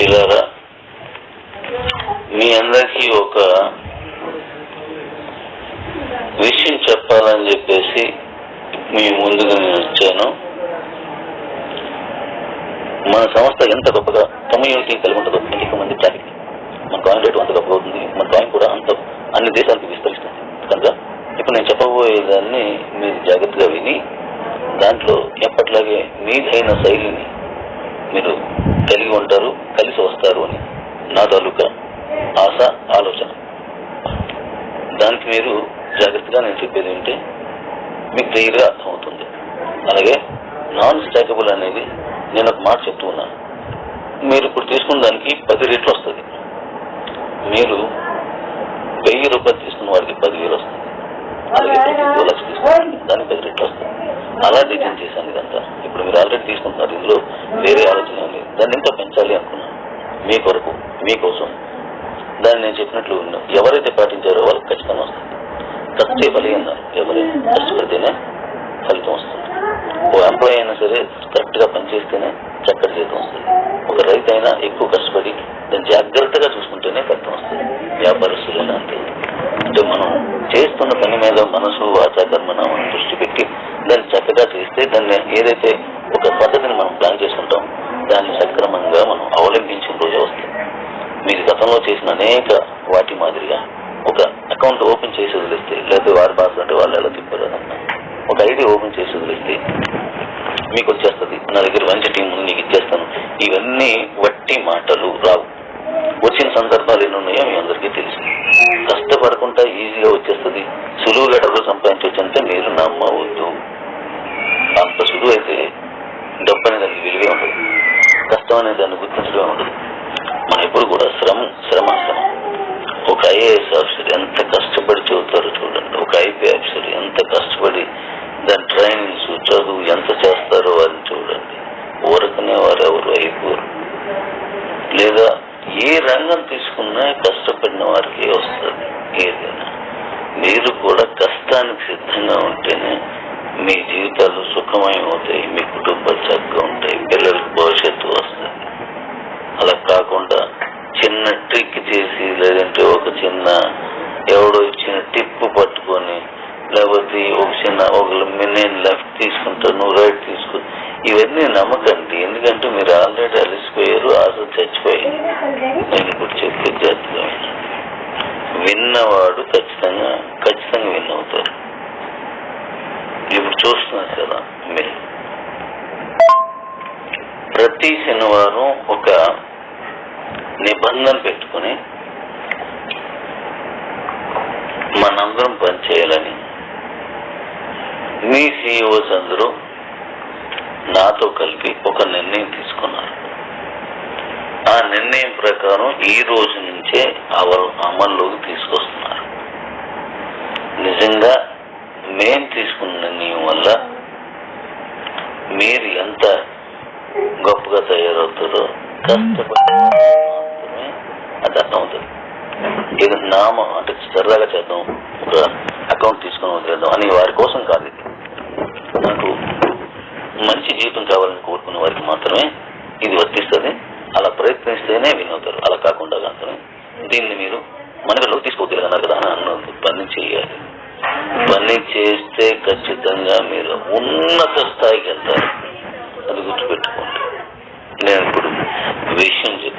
పిల్లరా? మీ అందరికీ ఒక విషయం చెప్పాలని చెప్పేసి మీ ముందుగా నేను వచ్చాను. మన సంస్థ ఎంత గొప్పగా కమ్యూనిటీ కలిగి ఉంటుందో అనేక మంది ట్రాఫిక్ మన కాయిన్ రేటు అంత గొప్ప అవుతుంది మన డ్రాయింగ్ కూడా అంత అన్ని దేశాలకు విస్తరిస్తుంది. కనుక ఇప్పుడు నేను చెప్పబోయేదాన్ని మీరు జాగ్రత్తగా విని దాంట్లో ఎప్పట్లాగే మీదైన శైలిని మీరు కలిగి ఉంటారు. కలిగి వస్తారు అని నా తాలూకా ఆశ ఆలోచన దానికి మీరు జాగ్రత్తగా నేను మీకు క్లియర్గా అర్థమవుతుంది. అలాగే నాన్ స్టాకబుల్ అనేది నేను ఒక మాట చెప్తూ ఉన్నాను. మీరు ఇప్పుడు తీసుకున్న దానికి పది రేట్లు వస్తుంది. మీరు వెయ్యి రూపాయలు తీసుకున్న వాడికి పదివేలు వస్తుంది. అలాగే పదిహేను లక్షలు లక్ష తీసుకున్న దానికి పది రేట్లు వస్తుంది. అలా డిజైన్ చేశాను ఇదంతా. ఇప్పుడు మీరు ఆల్రెడీ తీసుకుంటున్నారు. ఇందులో వేరే ఆలోచన ఏం లేదు. దాన్ని ఇంకా పెంచాలి అనుకున్నాను మీ కొరకు మీకోసం దాన్ని నేను చెప్పినట్లు ఎవరైతే పాటించారో వాళ్ళకి ఖచ్చితంగా వస్తుంది. కష్టే బలి కష్టపడితేనే ఫలితం వస్తుంది. ఓ ఎంప్లాయ్ అయినా సరే కరెక్ట్గా పనిచేస్తేనే చక్కటి జీతం వస్తుంది. ఒక రైతు అయినా ఎక్కువ కష్టపడి దాన్ని జాగ్రత్తగా చూసుకుంటేనే ఫలితం వస్తుంది. వ్యాపారస్తులైనా అంతే. అంటే మనం చేస్తున్న పని మీద మనసు వాచా మనం దృష్టి పెట్టి దాన్ని చక్కగా చేస్తే దాన్ని ఏదైతే ఒక పద్ధతిని మనం ప్లాన్ చేసుకుంటాం దాన్ని సక్రమంగా మనం అవలంబించిన రోజే వస్తుంది. మీరు గతంలో చేసిన అనేక వాటి మాదిరిగా అకౌంట్ ఓపెన్ చేసి వదిలేస్తే లేకపోతే వారి బాధ అంటే వాళ్ళు ఎలా తిప్పారు ఒక ఐడి ఓపెన్ చేసి వదిలేస్తే మీకు వచ్చేస్తుంది. నా దగ్గర మంచి టీం ఉంది నీకు ఇచ్చేస్తాను. ఇవన్నీ వట్టి మాటలు రావు. వచ్చిన సందర్భాలు ఎన్ని ఉన్నాయో మీ అందరికీ తెలుసు. కష్టపడకుండా ఈజీగా వచ్చేస్తుంది. సులువుగా డబ్బులు సంపాదించవచ్చంటే మీరు నమ్మవద్దు. అంత సులువు అయితే డబ్బు అనే దానికి విలువే ఉండదు. కష్టం అనే దాన్ని గుర్తించడమే ఉండదు. కష్టపడిన వారికి వస్తుంది ఏదైనా మీరు కూడా కష్టానికి సిద్ధంగా ఉంటేనే మీ జీవితాలు సుఖమయమవుతాయి మీ కుటుంబాలు చక్కగా ఉంటాయి పిల్లలకు భవిష్యత్తు వస్తుంది. అలా కాకుండా చిన్న ట్రిక్ చేసి లేదంటే ఒక చిన్న ఎవడో ఇచ్చిన టిప్ పట్టుకొని లేకపోతే ఒక చిన్న ఒక నేను లెఫ్ట్ తీసుకుంటా నువ్వు రైట్ తీసుకో ఇవన్నీ నమ్మకండి. ఎందుకంటే మీరు ఆల్రెడీ అలసిపోయారు ఆశ చచ్చిపోయారు నేను ఇప్పుడు చెప్పి విన్నవాడు ఖచ్చితంగా ఖచ్చితంగా విన్ అవుతారు ఇప్పుడు చూస్తున్నారు కదా మీరు. ప్రతి శనివారం ఒక నిబంధన పెట్టుకుని మనందరం పనిచేయాలని మీ సిఇఓస్ అందరూ నాతో కలిపి ఒక నిర్ణయం తీసుకున్నారు. ఆ నిర్ణయం ప్రకారం ఈ రోజు నుంచే అమలు అమల్లోకి తీసుకొస్తున్నారు. నిజంగా మేం తీసుకున్న నిర్ణయం వల్ల మీరు ఎంత గొప్పగా తయారవుతారో కష్టపడి మాత్రమే అది అర్థమవుతుంది. ఇది నామ అంటే సరదాగా చేద్దాం ఒక అకౌంట్ తీసుకొని వదిలేద్దాం అని వారి కోసం కాదు ఇది. నాకు మంచి జీవితం కావాలని కోరుకునే వారికి మాత్రమే ఇది వర్తిస్తుంది. అలా ప్రయత్నిస్తేనే వినవుతారు అలా కాకుండా కనుక దీన్ని మీరు మనగడలోకి తీసుకోవద్దు అన్నారు కదా అని పని చేయాలి. పని చేస్తే ఖచ్చితంగా మీరు ఉన్నత స్థాయికి వెళ్తారు. అది గుర్తుపెట్టుకోండి. నేను ఇప్పుడు విషయం